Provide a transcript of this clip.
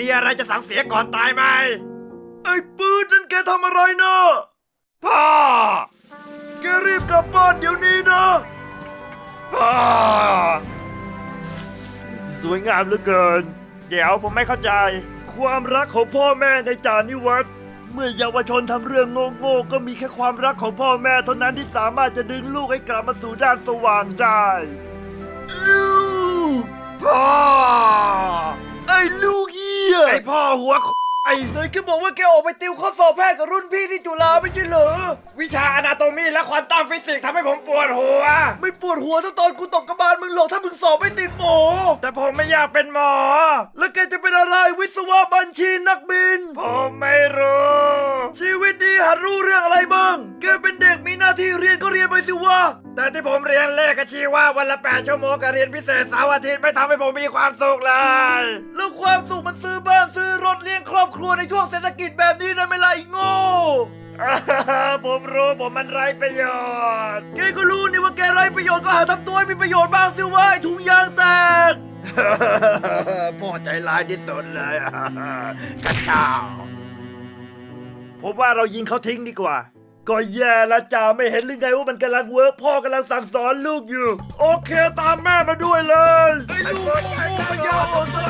มีอะไรจะสั่งเสียก่อนตายไหม ไอ้ปืนนั่นแกทำอะไรนะพ่อ แกรีบกลับบ้านเดี๋ยวนี้นะพ่อ สวยงามเหลือเกิน เดี๋ยวผมไม่เข้าใจ ความรักของพ่อแม่ในจานิวัตรเมื่อเยาวชนทำเรื่องโง่ๆก็มีแค่ความรักของพ่อแม่เท่านั้นที่สามารถจะดึงลูกให้กลับมาสู่ด้านสว่างได้ ไอพ่อหัวไอ้ไหนแกบอกว่าแกออกไปติวข้อสอบแพทย์กับรุ่นพี่ที่จุฬาไม่ใช่เหรอ วิชาอนาโตมีและควอนตัมฟิสิกส์ทำให้ผมปวดหัว ไม่ปวดหัวถ้าตอนกูตกกระบาลมึงหรอกถ้ามึงสอบไม่ติดหมอ แต่ผมไม่อยากเป็นหมอ แล้วแกจะเป็นอะไรวิศวะบัญชีนักบิน ผมไม่รู้ ชีวิตนี้หัดรู้เรื่องอะไรบ้าง แกเป็นเด็กมีหน้าที่เรียนก็เรียนไปสิวะแต่ที่ผมเรียนเลขกับชีว่าวันละ8ชั่วโมงกับเรียนพิเศษเสาร์อาทิตย์ไม่ทำให้ผมมีความสุขเลย ครอบครัวในช่วงเศรษฐกิจแบบนี้ได้ไหมล่ะไอ้โง่ ผมรู้ผมมันไร้ประโยชน์ แกก็รู้นี่ว่าแกไร้ประโยชน์ก็หาทำตัวให้มีประโยชน์บ้างสิวะไอ้ถุงยางแตก พ่อใจร้ายที่สุดเลย กระชาผมว่าเรายิงเขาทิ้งดีกว่า ก็แย่ละจ่าไม่เห็นหรือไงว่ามันกำลังเวิร์กพ่อกำลังสั่งสอนลูกอยู่ โอเคตามแม่มาด้วยเลยไอ้ลูกโง่ปัญญาอ่อนสัญญาณเสีย